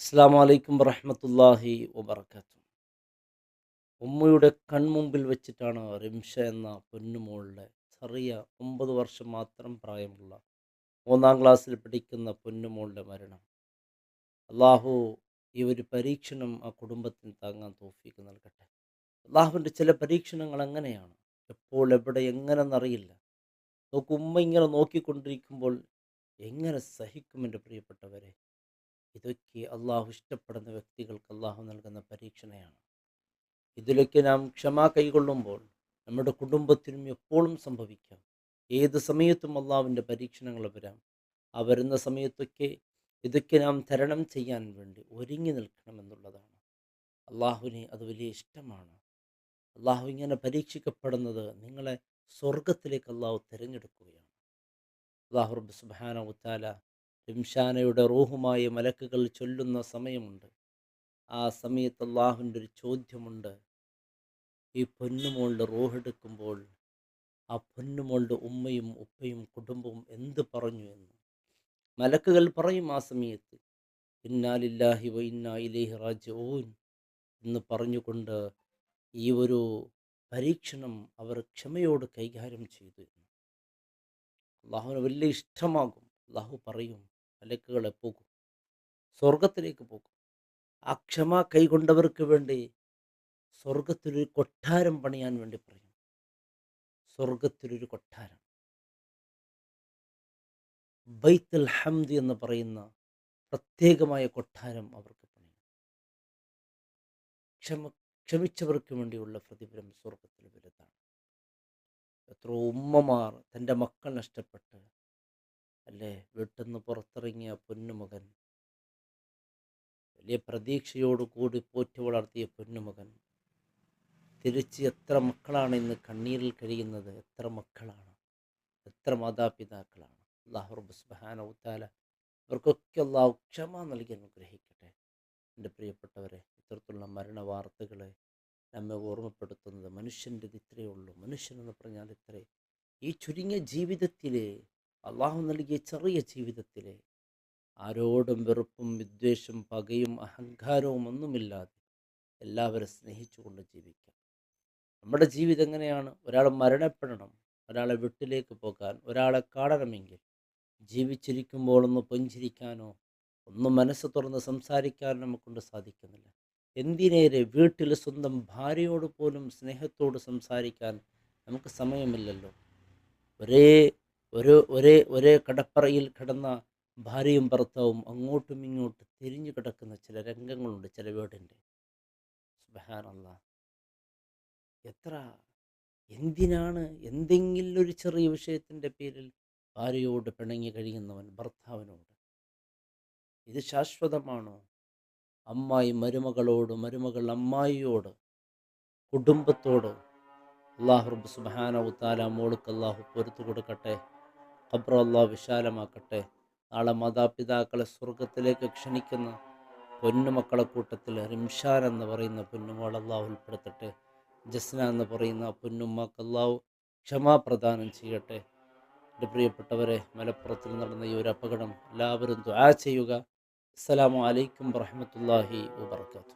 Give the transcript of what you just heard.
അസ്സാം വലൈക്കും വറഹമത്തല്ലാഹി വബർക്കാത്തു ഉമ്മയുടെ കൺമുമ്പിൽ വെച്ചിട്ടാണ് റിംഷ എന്ന പൊന്നുമോളുടെ ചെറിയ ഒമ്പത് വർഷം മാത്രം പ്രായമുള്ള മൂന്നാം ക്ലാസ്സിൽ പഠിക്കുന്ന പൊന്നുമോളുടെ മരണം. അള്ളാഹു ഈ ഒരു പരീക്ഷണം ആ കുടുംബത്തിന് താങ്ങാൻ തോഫിക്ക് നൽകട്ടെ. അള്ളാഹുവിന്റെ ചില പരീക്ഷണങ്ങൾ അങ്ങനെയാണ്. എപ്പോൾ എവിടെ എങ്ങനെന്നറിയില്ല നോക്കുമ്മ ഇങ്ങനെ നോക്കിക്കൊണ്ടിരിക്കുമ്പോൾ എങ്ങനെ സഹിക്കും എന്റെ പ്രിയപ്പെട്ടവരെ? ഇതൊക്കെ അള്ളാഹു ഇഷ്ടപ്പെടുന്ന വ്യക്തികൾക്ക് അള്ളാഹു നൽകുന്ന പരീക്ഷണയാണ്. ഇതിലൊക്കെ നാം ക്ഷമ കൈകൊള്ളുമ്പോൾ നമ്മുടെ കുടുംബത്തിനും എപ്പോഴും സംഭവിക്കാം. ഏത് സമയത്തും അള്ളാഹുവിന്റെ പരീക്ഷണങ്ങൾ വരാം. ആ വരുന്ന സമയത്തൊക്കെ ഇതൊക്കെ നാം തരണം ചെയ്യാൻ വേണ്ടി ഒരുങ്ങി നിൽക്കണം എന്നുള്ളതാണ്. അള്ളാഹുവിന് അത് വലിയ ഇഷ്ടമാണ്. അള്ളാഹു ഇങ്ങനെ പരീക്ഷിക്കപ്പെടുന്നത് നിങ്ങളെ സ്വർഗത്തിലേക്ക് അള്ളാഹു തിരഞ്ഞെടുക്കുകയാണ്. അള്ളാഹു റബ്ബ് സുബാന ഉത്താല റിംഷാനയുടെ റൂഹുമായി മലക്കുകൾ ചൊല്ലുന്ന സമയമുണ്ട്. ആ സമയത്ത് അള്ളാഹുവിന്റെ ഒരു ചോദ്യമുണ്ട്. ഈ പൊന്നുമോളുടെ റൂഹെടുക്കുമ്പോൾ ആ പൊന്നുമോളുടെ ഉമ്മയും ഉപ്പയും കുടുംബവും എന്ത് പറഞ്ഞു എന്ന്? മലക്കുകൾ പറയും ആ സമയത്ത് ഇന്നാലില്ലാഹി വ ഇന്നാ ഇലേഹി റാജിഊൻ എന്ന് പറഞ്ഞുകൊണ്ട് ഈ ഒരു പരീക്ഷണം അവർ ക്ഷമയോട് കൈകാര്യം ചെയ്തു അള്ളാഹുവിന് വലിയ ഇഷ്ടമാകും. അള്ളാഹു പറയും മലക്കുകളെ പോകും. സ്വർഗത്തിലേക്ക് പോകും. ആ ക്ഷമ കൈകൊണ്ടവർക്ക് വേണ്ടി സ്വർഗത്തിലൊരു കൊട്ടാരം പണിയാൻ വേണ്ടി പറയും. സ്വർഗത്തിലൊരു കൊട്ടാരം. ബൈത്തുൽ ഹംദ് എന്ന് പറയുന്ന പ്രത്യേകമായ കൊട്ടാരം അവർക്ക് പണിയും ക്ഷമ ക്ഷമിച്ചവർക്ക് വേണ്ടിയുള്ള പ്രതിഫലം സ്വർഗത്തിൽ വലുതാണ്. എത്ര ഉമ്മമാർ തന്റെ മക്കൾ നഷ്ടപ്പെട്ട് അല്ലേ? വീട്ടിൽ നിന്ന് പുറത്തിറങ്ങിയ പൊന്നുമകൻ. വലിയ പ്രതീക്ഷയോടുകൂടി പോറ്റി വളർത്തിയ പൊന്നുമകൻ. തിരിച്ച് എത്ര മക്കളാണ് ഇന്ന് കണ്ണീരിൽ കഴിയുന്നത് എത്ര മക്കളാണ്? എത്ര മാതാപിതാക്കളാണ്? അള്ളാഹു റബ്ബ് അവർക്കൊക്കെ അള്ളാഹു ക്ഷമ നൽകി അനുഗ്രഹിക്കട്ടെ. എന്റെ പ്രിയപ്പെട്ടവരെ ഇത്തരത്തിലുള്ള മരണ വാർത്തകൾ നമ്മെ ഓർമ്മപ്പെടുത്തുന്നത് മനുഷ്യന്റെ ഇത്രയേ ഉള്ളൂ. മനുഷ്യൻ എന്ന് പറഞ്ഞാൽ ഇത്രേ. ഈ ചുരുങ്ങിയ ജീവിതത്തിലെ അള്ളാഹു നൽകിയ ചെറിയ ജീവിതത്തിലെ ആരോടും വെറുപ്പും വിദ്വേഷം പകയും അഹങ്കാരവും ഒന്നുമില്ലാതെ എല്ലാവരും സ്നേഹിച്ചുകൊണ്ട് ജീവിക്കാം. നമ്മുടെ ജീവിതം എങ്ങനെയാണ്? ഒരാൾ മരണപ്പെടണം ഒരാളെ വീട്ടിലേക്ക് പോകാൻ ഒരാളെ കാണണമെങ്കിൽ ജീവിച്ചിരിക്കുമ്പോൾ ഒന്ന് പുഞ്ചിരിക്കാനോ ഒന്ന് മനസ്സ് തുറന്ന് സംസാരിക്കാനോ നമുക്കൊണ്ട് സാധിക്കുന്നില്ല. എന്തിനേരെ വീട്ടിൽ സ്വന്തം ഭാര്യയോട് പോലും സ്നേഹത്തോട് സംസാരിക്കാൻ നമുക്ക് സമയമില്ലല്ലോ. ഒരേ ഒരു ഒരേ ഒരേ കടപ്പറയിൽ കിടന്ന ഭാര്യയും ഭർത്താവും അങ്ങോട്ടും ഇങ്ങോട്ടും തിരിഞ്ഞു കിടക്കുന്ന ചില രംഗങ്ങളുണ്ട് ചില വീടിന്റെ സുബഹാനല്ല. എത്ര എന്തിനാണ് എന്തെങ്കിലും ഒരു ചെറിയ വിഷയത്തിന്റെ പേരിൽ ഭാര്യയോട് പിണങ്ങി കഴിയുന്നവൻ ഭർത്താവിനോട്? ഇത് ശാശ്വതമാണോ? അമ്മായി മരുമകളോട് മരുമകൾ അമ്മായിയോട് കുടുംബത്തോട്? അള്ളാഹു റബ്ബ് താല മോൾക്ക് അള്ളാഹു പൊരുത്തു കൊടുക്കട്ടെ. ഖബ്ര അള്ളാഹ് വിശാലമാക്കട്ടെ. നാളെ മാതാപിതാക്കളെ സ്വർഗത്തിലേക്ക് ക്ഷണിക്കുന്ന പൊന്നുമക്കളെ കൂട്ടത്തിൽ റിംഷാൻ എന്ന് പറയുന്ന പൊന്നുമോൾ അള്ളാഹു ഉൾപ്പെടുത്തട്ടെ. ജസ്ന എന്ന് പറയുന്ന പൊന്നുമ്മക്ക് ക്ഷമാപ്രദാനം ചെയ്യട്ടെ. എന്റെ പ്രിയപ്പെട്ടവരെ മലപ്പുറത്തിൽ നടന്ന ഈ ഒരു അപകടം എല്ലാവരും ദ്വാ ചെയ്യുക. അസ്സലാമു അലൈക്കും വറഹമത്തല്ലാഹി വബർക്കാത്തു